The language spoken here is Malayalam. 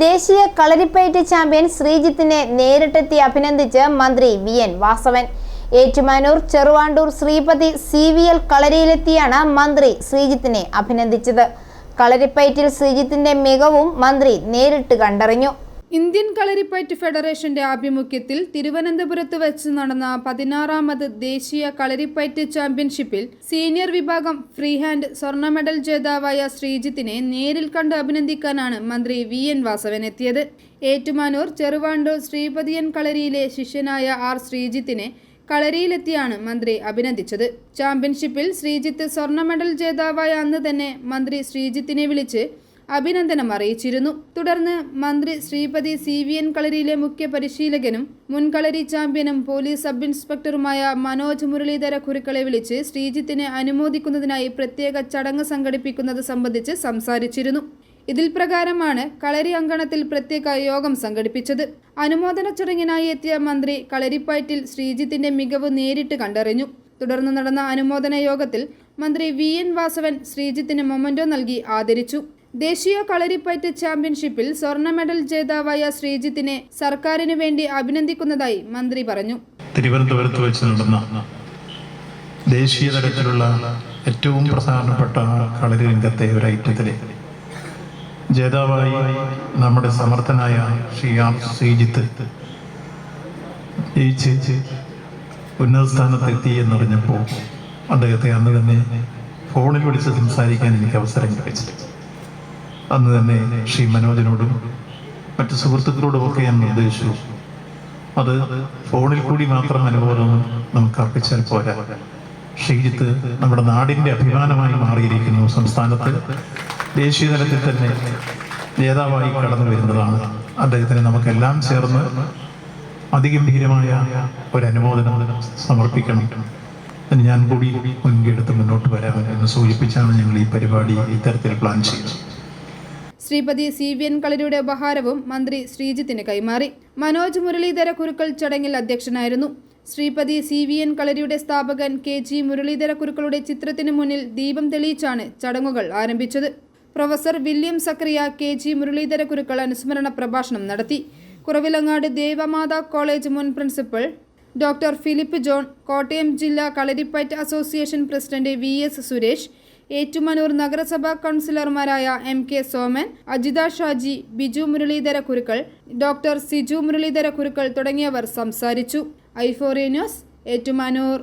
ദേശീയ കളരിപ്പയറ്റ് ചാമ്പ്യൻ ശ്രീജിത്തിനെ നേരിട്ടെത്തി അഭിനന്ദിച്ച് മന്ത്രി V N Vasavan. Ettumanoor Cheruvandoor Sreepathi C V L കളരിയിലെത്തിയാണ് മന്ത്രി ശ്രീജിത്തിനെ അഭിനന്ദിച്ചത്. കളരിപ്പയറ്റിൽ ശ്രീജിത്തിന്റെ മികവും മന്ത്രി നേരിട്ട് കണ്ടറിഞ്ഞു. ഇന്ത്യൻ കളരിപ്പയറ്റ് ഫെഡറേഷന്റെ ആഭിമുഖ്യത്തിൽ തിരുവനന്തപുരത്ത് വെച്ച് നടന്ന പതിനാറാമത് ദേശീയ കളരിപ്പയറ്റ് ചാമ്പ്യൻഷിപ്പിൽ സീനിയർ വിഭാഗം ഫ്രീ ഹാൻഡ് സ്വർണ മെഡൽ ജേതാവായ ശ്രീജിത്തിനെ നേരിൽ കണ്ട് അഭിനന്ദിക്കാനാണ് മന്ത്രി വി എൻ വാസവൻ എത്തിയത്. ഏറ്റുമാനൂർ ചെറുവാണ്ടൂർ ശ്രീപതിയൻ കളരിയിലെ ശിഷ്യനായ ആർ ശ്രീജിത്തിനെ കളരിയിലെത്തിയാണ് മന്ത്രി അഭിനന്ദിച്ചത്. ചാമ്പ്യൻഷിപ്പിൽ ശ്രീജിത്ത് സ്വർണ മെഡൽ ജേതാവായ അന്ന് തന്നെ മന്ത്രി ശ്രീജിത്തിനെ വിളിച്ച് അഭിനന്ദനം അറിയിച്ചിരുന്നു. തുടർന്ന് മന്ത്രി ശ്രീപതി സി വി എൻ കളരിയിലെ മുഖ്യ പരിശീലകനും മുൻ കളരി ചാമ്പ്യനും പോലീസ് സബ് ഇൻസ്പെക്ടറുമായ മനോജ് മുരളീധര കുരുക്കളെ വിളിച്ച് ശ്രീജിത്തിനെ അനുമോദിക്കുന്നതിനായി പ്രത്യേക ചടങ്ങ് സംഘടിപ്പിക്കുന്നത് സംബന്ധിച്ച് സംസാരിച്ചിരുന്നു. ഇതിൽ പ്രകാരമാണ് കളരി അങ്കണത്തിൽ പ്രത്യേക യോഗം സംഘടിപ്പിച്ചത്. അനുമോദന ചടങ്ങിനായി എത്തിയ മന്ത്രി കളരിപ്പയറ്റിൽ ശ്രീജിത്തിന്റെ മികവ് നേരിട്ട് കണ്ടറിഞ്ഞു. തുടർന്ന് നടന്ന അനുമോദന യോഗത്തിൽ മന്ത്രി വി എൻ വാസവൻ ശ്രീജിത്തിന് മൊമന്റോ നൽകി ആദരിച്ചു. ദേശീയ കളരിപ്പയറ്റ് ചാമ്പ്യൻഷിപ്പിൽ സ്വർണ മെഡൽ ജേതാവായ ശ്രീജിത്തിനെ സർക്കാരിനു വേണ്ടി അഭിനന്ദിക്കുന്നതായി മന്ത്രി പറഞ്ഞു. തിരുവനന്തപുരത്ത് വെച്ച് നടന്ന ദേശീയ തലത്തിലുള്ള ഏറ്റവും പ്രധാനപ്പെട്ട കളരി രംഗത്തെ ഒരു ഐറ്റത്തിലെ ജേതാവായി നമ്മുടെ സമർത്ഥനായ ശ്രീ ആർ ശ്രീജിത്ത് ജയിച്ച് ഉന്നത സ്ഥാനത്തെത്തി എന്നറിഞ്ഞപ്പോൾ അദ്ദേഹത്തെ അന്ന് തന്നെ ഫോണിൽ വിളിച്ച് സംസാരിക്കാൻ എനിക്ക് അവസരം ലഭിച്ചു അന്ന് തന്നെ ശ്രീ മനോജിനോടും മറ്റു സുഹൃത്തുക്കളോടുമൊക്കെ ഞാൻ നിർദ്ദേശിച്ചു. അത് ഫോണിൽ കൂടി മാത്രം അനുഭവം നമുക്ക് അർപ്പിച്ചാൽ പോരാ. ശ്രീജിത്ത് നമ്മുടെ നാടിന്റെ അഭിമാനമായി മാറിയിരിക്കുന്നു സംസ്ഥാനത്ത്. ദേശീയ തലത്തിൽ തന്നെ നേതാവായി കടന്നു വരുന്നതാണ്. അദ്ദേഹത്തിന് നമുക്കെല്ലാം ചേർന്ന് അതിഗംഭീരമായ ഒരു അനുമോദനം സമർപ്പിക്കണം ഞാൻ കൂടി മുൻകൈയെടുത്ത് മുന്നോട്ട് വരാമെന്ന് സൂചിപ്പിച്ചാണ് ഞങ്ങൾ ഈ പരിപാടി ഇത്തരത്തിൽ പ്ലാൻ ചെയ്തത്. ശ്രീപതി സി വി എൻ കളരിയുടെ ഉപഹാരവും മന്ത്രി ശ്രീജിത്തിന് കൈമാറി. മനോജ് മുരളീധര കുരുക്കൾ ചടങ്ങിൽ അധ്യക്ഷനായിരുന്നു. ശ്രീപതി സി വി എൻ കളരിയുടെ സ്ഥാപകൻ കെ ജി മുരളീധര കുരുക്കളുടെ ചിത്രത്തിന് മുന്നിൽ ദീപം തെളിയിച്ചാണ് ചടങ്ങുകൾ ആരംഭിച്ചത്. Professor William Zacharia K G Muralidhara Kurukkal അനുസ്മരണ പ്രഭാഷണം നടത്തി. കുറവിലങ്ങാട് ദേവമാതാ കോളേജ് മുൻ principal doctor Philip John Kottayam ജില്ലാ Kalaripayattu association president V S Suresh Ettumanoor നഗരസഭാ കൗൺസിലർമാരായ M K Soman Ajitha Shaji Biju Muralidhara Kurukkal doctor Siju Muralidhara Kurukkal തുടങ്ങിയവർ സംസാരിച്ചു. ഐഫോറിയ ന്യൂസ് ഏറ്റുമാനൂർ.